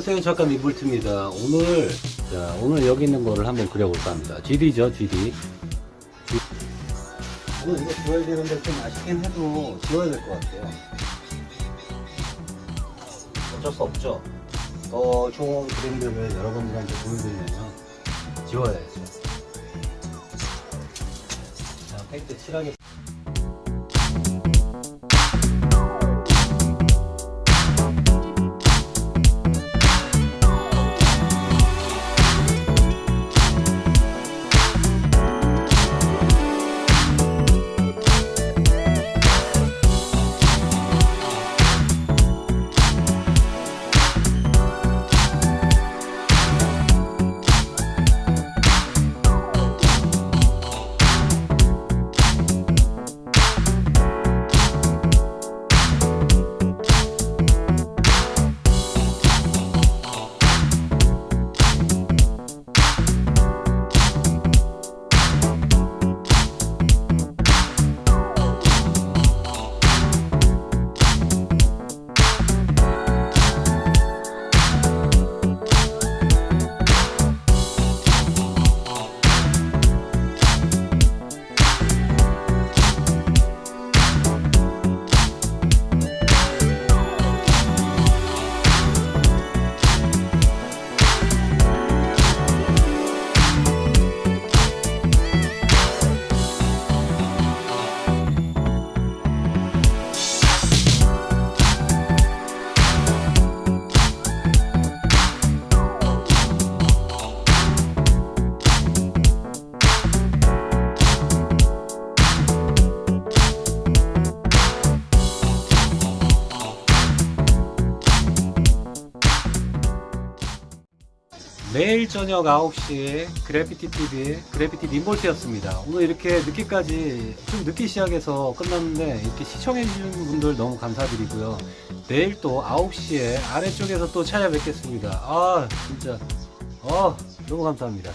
안녕하세요 작가 미볼트입니다. 오늘 자 오늘 여기 있는 거를 한번 그려볼까 합니다. GD죠 GD 오늘 이거 지워야 되는데 좀 아쉽긴 해도 지워야 될 것 같아요. 어쩔 수 없죠. 더 좋은 그림들을 여러분들한테 보여드리려면 지워야죠. 자 페인트 칠하게 매일 저녁 9시에 그래피티 TV의 그래피티 민볼트였습니다. 오늘 이렇게 늦게까지 좀 늦게 시작해서 끝났는데 이렇게 시청해주신 분들 너무 감사드리고요. 내일 또 9시에 아래쪽에서 또 찾아뵙겠습니다. 아, 진짜. 아, 너무 감사합니다.